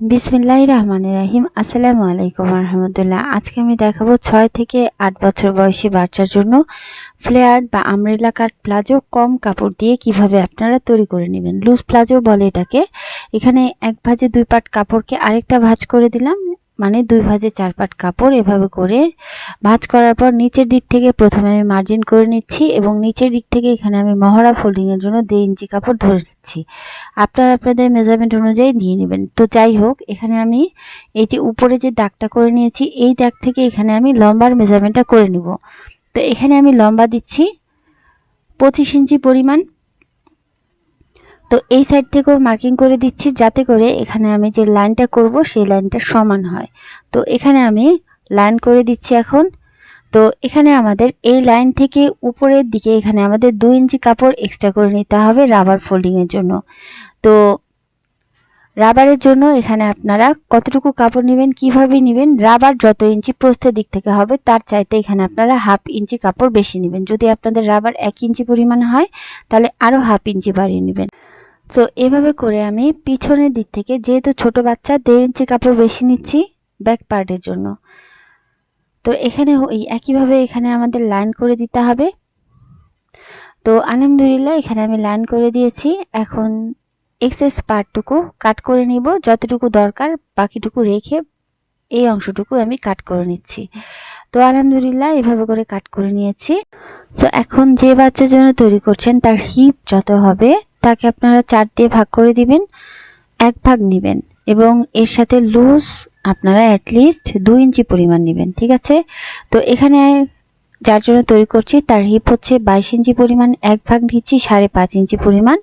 বিসমিল্লাহ রহমানির রাহিম। আসসালামু আলাইকুম রহমতুল্লাহ। আজকে আমি দেখাবো ছয় থেকে আট বছর বয়সী বাচ্চার জন্য ফ্লেয়ার বা আমরেলা কাট প্লাজো কম কাপড় দিয়ে কীভাবে আপনারা তৈরি করে নেবেন। লুজ প্লাজো বলে এটাকে। এখানে এক ভাজে দুই পাট কাপড়কে আরেকটা ভাঁজ করে দিলাম। মানে দুই ভাজে চার পাট কাপড় এভাবে করে ভাজ করার পর নিচের দিক থেকে প্রথমে আমি মার্জিন করে নিচ্ছি এবং নিচের দিক থেকে এখানে আমি মহড়া ফোল্ডিংয়ের জন্য দেড় ইঞ্চি কাপড় ধরে দিচ্ছি আপনারা আপনাদের মেজারমেন্ট অনুযায়ী নিয়ে নেবেন। তো যাই হোক, এখানে আমি এই যে উপরে যে দাগটা করে নিয়েছি, এই দাগ থেকে এখানে আমি লম্বার মেজারমেন্টটা করে নিব। তো এখানে আমি লম্বা দিচ্ছি পঁচিশ ইঞ্চি পরিমাণ। তো এই সাইড থেকেও মার্কিং করে দিচ্ছি, যাতে করে এখানে আমি যে লাইনটা করব, সেই লাইনটা সমান হয়। তো এখানে আমি লাইন করে দিচ্ছি এখন। তো এখানে আমাদের এই লাইন থেকে উপরের দিকে এখানে আমাদের দুই ইঞ্চি কাপড় এক্সট্রা করে নিতে হবে রাবার ফোল্ডিংয়ের জন্য। তো রাবারের জন্য এখানে আপনারা কতটুকু কাপড় নেবেন, কীভাবে নেবেন রাবার যত ইঞ্চি প্রস্থের দিক থেকে হবে, তার চাইতে এখানে আপনারা হাফ ইঞ্চি কাপড় বেশি নেবেন। যদি আপনাদের রাবার এক ইঞ্চি পরিমাণ হয়, তাহলে আরও হাফ ইঞ্চি বাড়িয়ে নেবেন। তো এভাবে করে আমি পিছনের দিক থেকে, যেহেতু ছোট বাচ্চা, দেড় ইঞ্চি কাপড় বেশি নিচ্ছি ব্যাক পার্টের জন্য। তো এখানে ওই একইভাবে এখানে আমাদের লাইন করে দিতে হবে। তো আলহামদুলিল্লাহ, এখানে আমি লাইন করে দিয়েছি। এখন এক্সেস পার্টটুকু কাট করে নিব, যতটুকু দরকার বাকিটুকু রেখে এই অংশটুকু আমি কাট করে নিচ্ছি। তো আলহামদুলিল্লাহ, এভাবে করে কাট করে নিয়েছি। সো এখন যে বাচ্চার জন্য তৈরি করছেন, তার হিপ যত হবে তাকে আপনারা চার দিয়ে ভাগ করে দিবেন, এক ভাগ নেবেন এবং এর সাথে লুজ আপনারা অ্যাটলিস্ট দু ইঞ্চি পরিমাণ নেবেন, ঠিক আছে? তো এখানে যার জন্য তৈরি করছি তার হিপ হচ্ছে বাইশ ইঞ্চি পরিমাণ, এক ভাগ নিচ্ছি সাড়ে পাঁচ ইঞ্চি পরিমাণ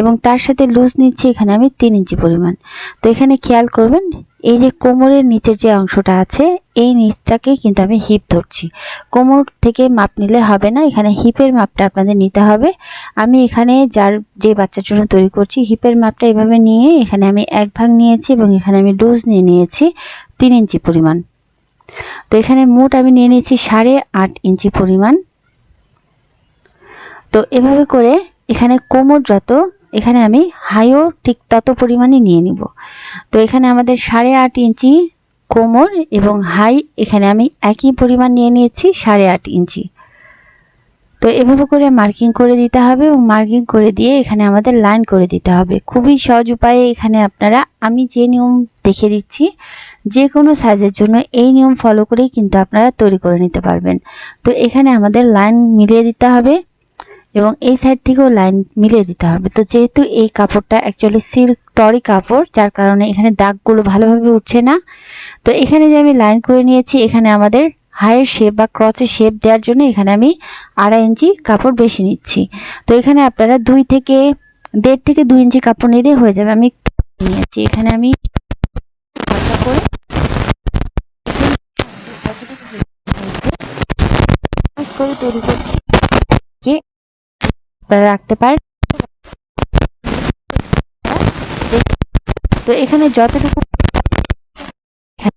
এবং তার সাথে লুজ নিচ্ছি এখানে আমি তিন ইঞ্চি পরিমাণ। তো এখানে খেয়াল করবেন এই যে কোমরের নিচের যে অংশটা আছে, এই নিচটাকে কিন্তু আমি হিপ ধরছি। কোমর থেকে মাপ নিলে হবে না, এখানে হিপের মাপটা আপনাদের নিতে হবে। আমি এখানে যার যে বাচ্চার জন্য তৈরি করছি হিপের মাপটা এভাবে নিয়ে এখানে আমি এক ভাগ নিয়েছি এবং এখানে আমি ডোজ নিয়ে নিয়েছি তিন ইঞ্চি পরিমাণ। তো এখানে মোট আমি নিয়ে নিয়েছি সাড়ে আট ইঞ্চি পরিমাণ। তো এভাবে করে এখানে কোমর যত এখানে আমি হাইও ঠিক তত পরিমাণে নিয়ে নিব। তো এখানে আমাদের সাড়ে আট ইঞ্চি কোমর এবং হাই এখানে আমি একই পরিমাণ নিয়ে নিয়েছি সাড়ে আট ইঞ্চি। তো এভাবে করে মার্কিং করে দিতে হবে এবং মার্কিং করে দিয়ে এখানে আমাদের লাইন করে দিতে হবে। খুবই সহজ উপায়ে এখানে আপনারা, আমি যে নিয়ম দেখে দিচ্ছি, যে কোনো সাইজের জন্য এই নিয়ম ফলো করেই কিন্তু আপনারা তৈরি করে নিতে পারবেন। তো এখানে আমাদের লাইন মিলিয়ে দিতে হবে। এবং এই সাইড থেকেও লাইন মিলিয়ে দিতে হবে। তো যেহেতু এই কাপড়টা অ্যাকচুয়ালি সিল্ক টরি কাপড়, যার কারণে এখানে দাগগুলো ভালোভাবে উঠছে না। তো এখানে যে আমি লাইন করে নিয়েছি, এখানে আমাদের হাইয়ের শেপ বা ক্রচের শেপ দেওয়ার জন্য এখানে আমি আড়াই ইঞ্চি কাপড় বেশি নিচ্ছি। তো এখানে আপনারা দুই থেকে, দেড় থেকে দুই ইঞ্চি কাপড় নিলে হয়ে যাবে। আমি নিয়েছি। এখানে আমি তৈরি করছি। আপনারা রাখতে পারেন। তো এখানে যতটুকু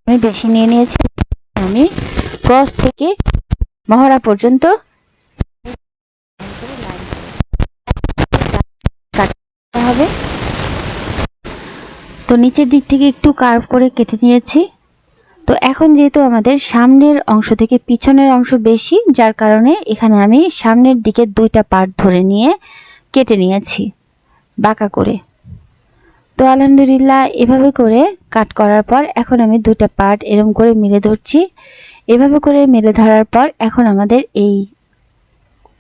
আমি বেশি নিয়ে নিয়েছি, আমি ক্রস থেকে মহড়া পর্যন্ত হবে। তো নিচের দিক থেকে একটু কার্ভ করে কেটে নিয়েছি। তো এখন যেহেতু আমাদের সামনের অংশ থেকে পিছনের অংশ বেশি, যার কারণে এখানে আমি সামনের দিকে দুইটা পার্ট ধরে নিয়ে কেটে নিয়েছি, বাঁকা করে। তো আলহামদুলিল্লাহ এভাবে করে কাট করার পর এখন আমি দুইটা পার্ট এরম করে মিলে ধরছি। এভাবে করে মেলে ধরার পর এখন আমাদের এই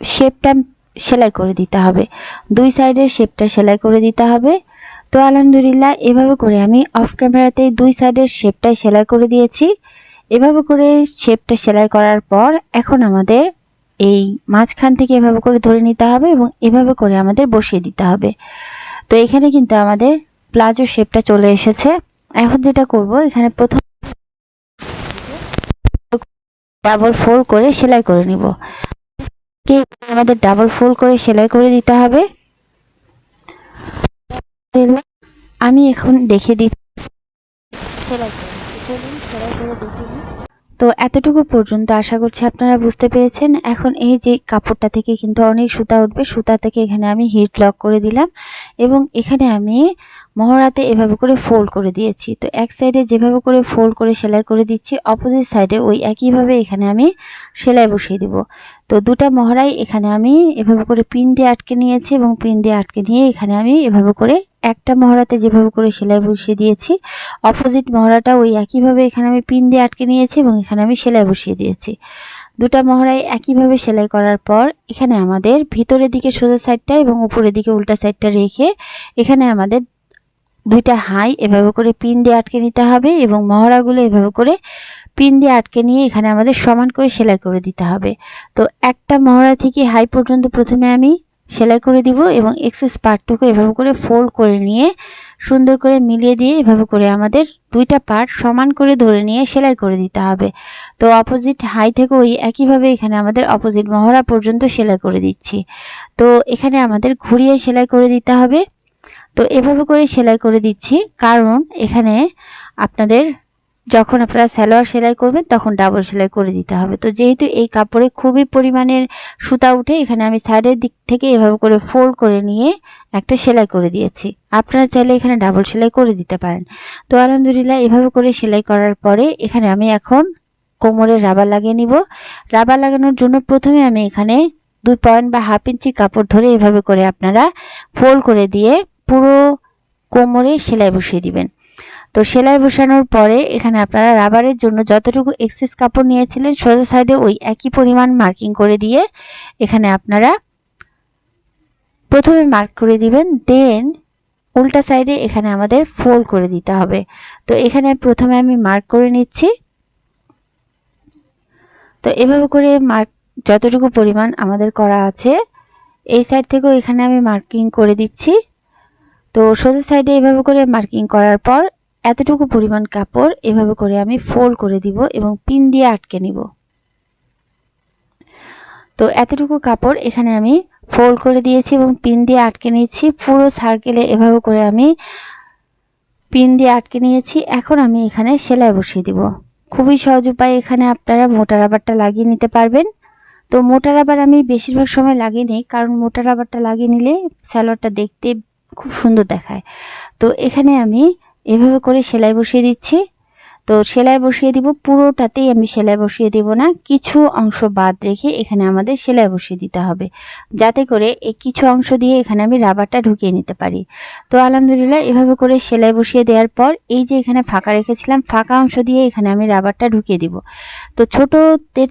শেপটা সেলাই করে দিতে হবে। দুই সাইডের শেপটা সেলাই করে দিতে হবে। তো আলহামদুলিল্লাহ, এভাবে করে আমি অফ ক্যামেরাতে দুই সাইডের শেপটাই সেলাই করে দিয়েছি। এভাবে করে শেপটা সেলাই করার পর এখন আমাদের এই মাঝখান থেকে এভাবে করে ধরে নিতে হবে এবং এভাবে করে আমাদের বসিয়ে দিতে হবে। তো এখানে কিন্তু আমাদের প্লাজো শেপটা চলে এসেছে। এখন যেটা করব, এখানে প্রথম ডাবল ফোল্ড করে সেলাই করে নিব। আমাদের ডাবল ফোল্ড করে সেলাই করে দিতে হবে। আমি এখন দেখে দিচ্ছি সেলাই তো এতটুকু পর্যন্ত আশা করছি আপনারা বুঝতে পেরেছেন। এখন এই যে কাপড়টা থেকে কিন্তু অনেক সুতা উঠবে সুতা থেকে এখানে আমি হিট লক করে দিলাম এবং এখানে আমি মহড়াতে এভাবে করে ফোল্ড করে দিয়েছি। তো এক সাইডে যেভাবে করে ফোল্ড করে সেলাই করে দিচ্ছি অপোজিট সাইডে ওই একইভাবে এখানে আমি সেলাই বসিয়ে দিব। তো দুটা মহড়াই এখানে আমি এভাবে করে পিন দিয়ে আটকে নিয়েছি এবং পিন দিয়ে আটকে নিয়ে এখানে আমি এভাবে করে একটা মহড়াতে যেভাবে করে সেলাই বসিয়ে দিয়েছি অপোজিট মহড়াটা ওই একইভাবে এখানে আমি পিন দিয়ে আটকে নিয়েছি এবং এখানে আমি সেলাই বসিয়ে দিয়েছি। দুটা মহড়াই একইভাবে সেলাই করার পর এখানে আমাদের ভিতরের দিকে সোজা সাইডটা এবং উপরের দিকে উল্টা সাইডটা রেখে এখানে আমাদের দুইটা হাই এভাবে করে পিন দিয়ে আটকে নিতে হবে এবং মহড়াগুলো এভাবে করে পিন দিয়ে আটকে নিয়ে এখানে আমাদের সমান করে সেলাই করে দিতে হবে। তো একটা মহড়া থেকে হাই পর্যন্ত প্রথমে আমি সেলাই করে দিব এবং এক্সেস পার্টটুকু এভাবে করে ফোল্ড করে নিয়ে সুন্দর করে মিলিয়ে দিয়ে এভাবে করে আমাদের দুইটা পার্ট সমান করে ধরে নিয়ে সেলাই করে দিতে হবে। তো অপোজিট হাই থেকে ওই একইভাবে এখানে আমাদের অপোজিট মহড়া পর্যন্ত সেলাই করে দিচ্ছি। তো এখানে আমাদের ঘুরিয়ে সেলাই করে দিতে হবে। তো এভাবে করে সেলাই করে দিচ্ছি। কারণ এখানে আপনাদের যখন আপনারা সালোয়ার সেলাই করবেন, তখন ডাবল সেলাই করে দিতে হবে। তো যেহেতু এই কাপড়ে খুবই পরিমাণের সুতা উঠে, এখানে আমি সাইডের দিক থেকে এভাবে করে ফোল্ড করে নিয়ে একটা সেলাই করে দিয়েছি। আপনারা চাইলে এখানে ডাবল সেলাই করে দিতে পারেন। তো আলহামদুলিল্লাহ, এভাবে করে সেলাই করার পরে এখানে আমি এখন কোমরে রাবার লাগিয়ে নিব। রাবার লাগানোর জন্য প্রথমে আমি এখানে দুই পয়েন্ট বা হাফ ইঞ্চি কাপড় ধরে এভাবে করে আপনারা ফোল্ড করে দিয়ে পুরো কোমরে সেলাই বসিয়ে দিবেন। তো সেলাই বসানোর পরে এখানে আপনারা রাবারের জন্য যতটুকু এক্সেস কাপড় নিয়েছিলেন, সোজা সাইডে ওই একই পরিমাণ মার্কিং করে দিয়ে এখানে আপনারা প্রথমে মার্ক করে দিবেন দেন উল্টা সাইডে এখানে আমাদের ফোল্ড করে দিতে হবে। তো এখানে প্রথমে আমি মার্ক করে নিচ্ছি। তো এভাবে করে মার্ক যতটুকু পরিমাণ আমাদের করা আছে, এই সাইড থেকেও এখানে আমি মার্কিং করে দিচ্ছি। তো সোজা সাইডে এভাবে করে মার্কিং করার পর এতটুকু পরিমাণ কাপড় এভাবে করে আমি ফোল্ড করে দিব এবং পিন দিয়ে আটকে নিব। তো এতটুকু কাপড় এখানে আমি ফোল্ড করে দিয়েছি এবং পিন দিয়ে আটকে নিয়েছি। পুরো সার্কেলে এভাবে করে আমি পিন দিয়ে আটকে নিয়েছি। এখন আমি এখানে সেলাই বসিয়ে দিব। খুবই সহজ উপায় এখানে আপনারা মোটা রাবারটা লাগিয়ে নিতে পারবেন। তো মোটা রাবার আমি বেশিরভাগ সময় লাগিয়ে নিই, কারণ মোটা রাবারটা লাগিয়ে নিলে স্যালোয়ারটা দেখতে খুব সুন্দর দেখায়। তো এখানে আমি এভাবে করে সেলাই বসিয়ে দিচ্ছি। তো সেলাই বসিয়ে দিব, পুরোটাতেই আমি সেলাই বসিয়ে দিব না। কিছু অংশ বাদ রেখে এখানে আমাদের সেলাই বসিয়ে দিতে হবে। যাতে করে এই কিছু অংশ দিয়ে এখানে আমি রাবারটা ঢুকিয়ে নিতে পারি। তো আলহামদুলিল্লাহ এভাবে করে সেলাই বসিয়ে দেওয়ার পর এই যে এখানে ফাঁকা রেখেছিলাম, ফাঁকা অংশ দিয়ে এখানে আমি রাবারটা ঢুকিয়ে দিব। তো ছোটদের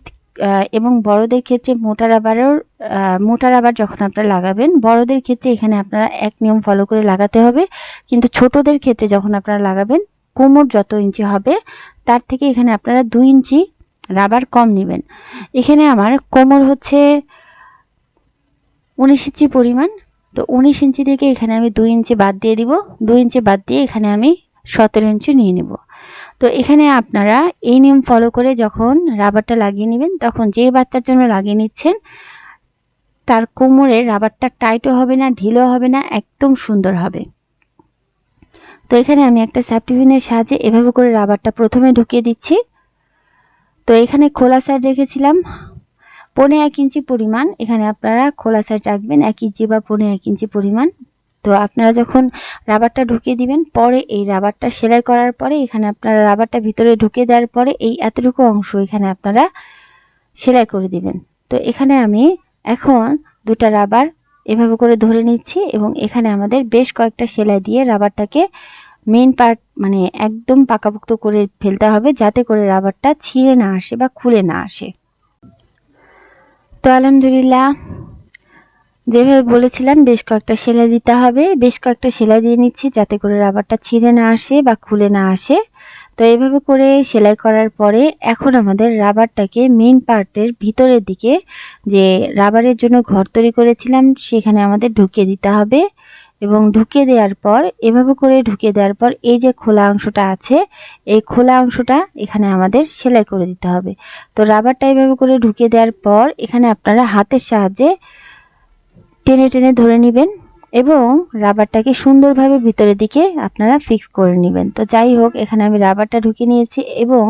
এবং বড়দের ক্ষেত্রে মোটা রাবারের মোটা রাবার যখন আপনারা লাগাবেন, বড়দের ক্ষেত্রে এখানে আপনারা এক নিয়ম ফলো করে লাগাতে হবে। কিন্তু ছোটদের ক্ষেত্রে যখন আপনারা লাগাবেন, কোমর যত ইঞ্চি হবে, তার থেকে এখানে আপনারা দুই ইঞ্চি রাবার কম নেবেন। এখানে আমার কোমর হচ্ছে উনিশ ইঞ্চি পরিমাণ। তো উনিশ ইঞ্চি থেকে এখানে আমি দুই ইঞ্চি বাদ দিয়ে দিব। দুই ইঞ্চি বাদ দিয়ে এখানে আমি সতেরো ইঞ্চি নিয়ে নেব। তো এখানে আপনারা এই নিয়ম ফলো করে যখন রাবারটা লাগিয়ে নেবেন, তখন যে বাচ্চার জন্য লাগিয়ে নিচ্ছেন, তার কোমরে রাবারটা টাইটও হবে না, ঢিলও হবে না, একদম সুন্দর হবে। তো এখানে আমি একটা স্যাপটিভিনের সাহায্যে এভাবে করে রাবারটা প্রথমে ঢুকিয়ে দিচ্ছি। তো এখানে খোলা সাইড রেখেছিলাম, পনে এক ইঞ্চি পরিমাণ। এখানে আপনারা খোলা সাইড রাখবেন, এক ইঞ্চি বা পনে এক ইঞ্চি পরিমাণ। তো আপনারা যখন রাবারটা ঢুকিয়ে দিবেন, পরে এই রাবারটা সেলাই করার পরে এখানে আপনারা রাবারটা ভিতরে ঢুকিয়ে দেওয়ার পরে এই এতটুকু অংশ এখানে আপনারা সেলাই করে দিবেন। তো এখানে আমি এখন দুটা রাবার এভাবে করে ধরে নিচ্ছি এবং এখানে আমাদের বেশ কয়েকটা সেলাই দিয়ে রাবারটাকে মেন পার্ট মানে একদম পাকাপোক্ত করে ফেলতে হবে যাতে করে রাবারটা ছিঁড়ে না আসে বা খুলে না আসে। তো আলহামদুলিল্লাহ যেভাবে বলেছিলাম, বেশ কয়েকটা সেলাই দিতে হবে। বেশ কয়েকটা সেলাই দিয়ে নিচ্ছি যাতে করে রাবারটা ছিঁড়ে না আসে বা খুলে না আসে। তো এইভাবে করে সেলাই করার পরে এখন আমাদের রাবারটাকে মেন পার্টের ভিতরের দিকে যে রাবারের জন্য ঘর তৈরি করেছিলাম, সেখানে আমাদের ঢুকিয়ে দিতে হবে। এবং ঢুকিয়ে দেওয়ার পর, এভাবে করে ঢুকিয়ে দেওয়ার পর এই যে খোলা অংশটা আছে, এই খোলা অংশটা এখানে আমাদের সেলাই করে দিতে হবে। তো রাবারটা এভাবে করে ঢুকিয়ে দেওয়ার পর, এখানে আপনারা হাতের সাহায্যে টেনে টেনে ধরে নেবেন এবং রাবারটাকে সুন্দরভাবে ভিতরের দিকে আপনারা ফিক্স করে নেবেন। তো যাই হোক, এখানে আমি রাবারটা ঢুকিয়ে নিয়েছি এবং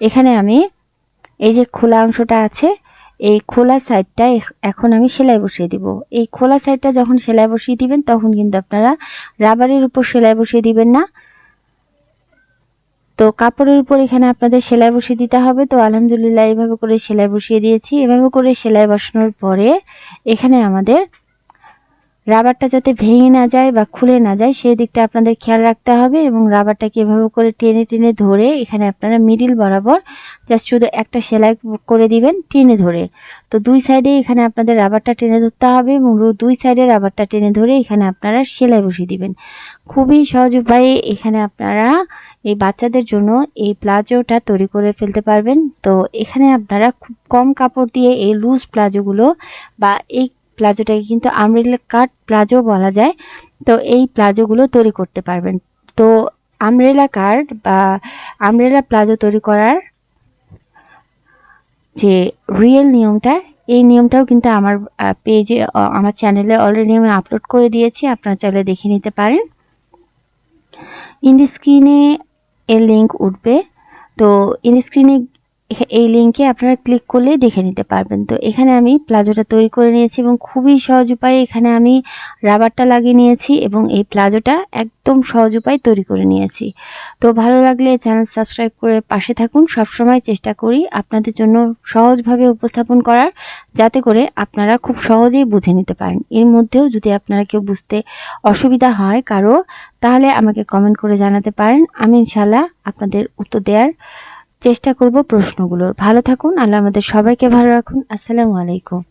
এখানে আমি এই যে খোলা অংশটা আছে, এই খোলা সাইডটা এখন আমি সেলাই বসিয়ে দিব। এই খোলা সাইডটা যখন সেলাই বসিয়ে দিবেন, তখন কিন্তু আপনারা রাবারের উপর সেলাই বসিয়ে দিবেন না। তো কাপড়ের উপর এখানে আপনাদের সেলাই বসিয়ে দিতে হবে। তো আলহামদুলিল্লাহ এইভাবে করে সেলাই বসিয়ে দিয়েছি। এভাবে করে সেলাই বসানোর পরে এখানে আমাদের রাবারটা যাতে ভেঙে না যায় বা খুলে না যায়, সেই দিকটা আপনাদের খেয়াল রাখতে হবে এবং রাবারটাকে এভাবে করে টেনে টেনে ধরে এখানে আপনারা মিডিল বরাবর জাস্ট শুধু একটা সেলাই করে দিবেন, টেনে ধরে। তো দুই সাইডে এখানে আপনাদের রাবারটা টেনে ধরতে হবে এবং দুই সাইডে রাবারটা টেনে ধরে এখানে আপনারা সেলাই বসিয়ে দিবেন। খুবই সহজ উপায়ে এখানে আপনারা এই বাচ্চাদের জন্য এই প্লাজোটা তৈরি করে ফেলতে পারবেন। তো এখানে আপনারা খুব কম কাপড় দিয়ে এই লুজ প্লাজোগুলো বা এই প্লাজোটাকে কিন্তু আমরেলা কাট প্লাজো বলা যায়। তো এই প্লাজোগুলো তৈরি করতে পারবেন। তো আমরেলা কাট বা আমরেলা প্লাজো তৈরি করার যে রিয়েল নিয়মটা, এই নিয়মটাও কিন্তু আমার পেজে আমার চ্যানেলে অলরেডি আমি আপলোড করে দিয়েছি। আপনারা চাইলে দেখে নিতে পারেন। ইন্ডি স্ক্রিনে এর লিঙ্ক উঠবে। তো ইন্ডি স্ক্রিনে এই লিঙ্কে আপনারা ক্লিক করলে দেখে নিতে পারবেন। তো এখানে আমি প্লাজোটা তৈরি করে নিয়েছি এবং খুবই সহজ উপায়ে এখানে আমি রাবারটা লাগিয়ে নিয়েছি এবং এই প্লাজোটা একদম সহজ উপায় তৈরি করে নিয়েছি। তো ভালো লাগলে চ্যানেল সাবস্ক্রাইব করে পাশে থাকুন। সবসময় চেষ্টা করি আপনাদের জন্য সহজভাবে উপস্থাপন করার, যাতে করে আপনারা খুব সহজেই বুঝে নিতে পারেন। এর মধ্যেও যদি আপনারা কেউ বুঝতে অসুবিধা হয় কারও, তাহলে আমাকে কমেন্ট করে জানাতে পারেন। আমি ইনশাল্লাহ আপনাদের উত্তর দেওয়ার চেষ্টা করব প্রশ্নগুলোর। ভালো থাকুন আল্লাহ আমাদের সবাইকে ভালো রাখুন। আসসালামু আলাইকুম।